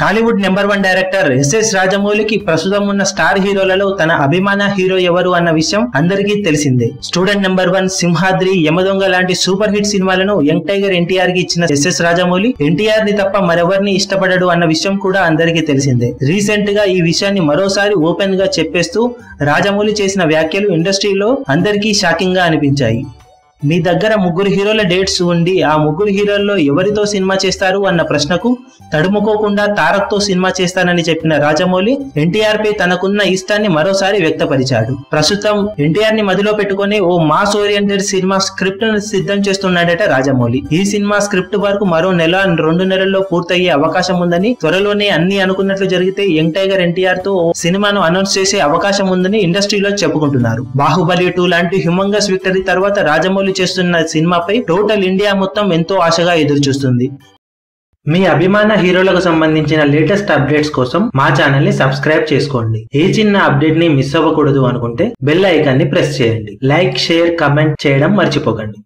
Tollywood number one director S రాజమౌళికి ప్రస్తుతం ఉన్న star హీరోలలో తన అభిమాన హీరో ఎవరు అన్న విషయం అందరికీ తెలిసిందే. Student number one Simhadri Yamadonga లాంటి సూపర్ హిట్ సినిమాలను యంగ్ టైగర్ ఎన్టీఆర్కి ఇచ్చిన ఎస్ఎస్ రాజమౌళి ఎన్టీఆర్ని తప్ప మరెవరిని ఇష్టపడడు అన్న విషయం కూడా అందరికీ తెలిసిందే. రీసెంట్గా ఈ విషయాన్ని మరోసారి ఓపెన్గా చెప్పేస్తూ రాజమౌళి చేసిన వ్యాఖ్యలు ఇండస్ట్రీలో అందరికీ షాకింగ్గా అనిపించాయి. మీ దగ్గర ముగ్గురు హీరోల డేట్స్ ఉండి ఆ ముగ్గురు హీరోల్లో ఎవరితో సినిమా చేస్తారు అన్న ప్రశ్నకు తడుముకోకుండా తారక్తో సినిమా చేస్తానని చెప్పిన రాజమౌళి ఎన్టీఆర్ పై తనకున్న ఇష్టాన్ని మరోసారి వ్యక్తపరిచాడు. ప్రస్తుతం ఎన్టీఆర్ని మదిలో పెట్టుకుని ఓ మాస్ ఓరియంటెడ్ సినిమా స్క్రిప్ట్ను సిద్ధం చేస్తున్నాడట రాజమౌళి. ఈ సినిమా స్క్రిప్ట్ వరకు మరో నెల రెండు నెలల్లో పూర్తయ్యే అవకాశం ఉందని త్వరలోనే అన్ని అనుకున్నట్లు జరిగితే యంగ్ టైగర్ ఎన్టీఆర్తో సినిమాను అనౌన్స్ చేసే అవకాశం ఉందని ఇండస్ట్రీలో చెప్పుకుంటున్నారు. బాహుబలి టూ లాంటి హ్యూమంగస్ విక్టరీ తర్వాత రాజమౌళి చేస్తున్న సినిమాపై టోటల్ ఇండియా మొత్తం ఎంతో ఆశగా ఎదురు చూస్తుంది మీ అభిమాన హీరోలకు సంబంధించిన లేటెస్ట్ అప్డేట్స్ కోసం మా ఛానల్ని సబ్స్క్రైబ్ చేసుకోండి. ఏ చిన్న అప్డేట్ని మిస్ అవ్వకూడదు అనుకుంటే బెల్ ఐకాన్ని ప్రెస్ చేయండి. లైక్ షేర్ కమెంట్ చేయడం మర్చిపోకండి.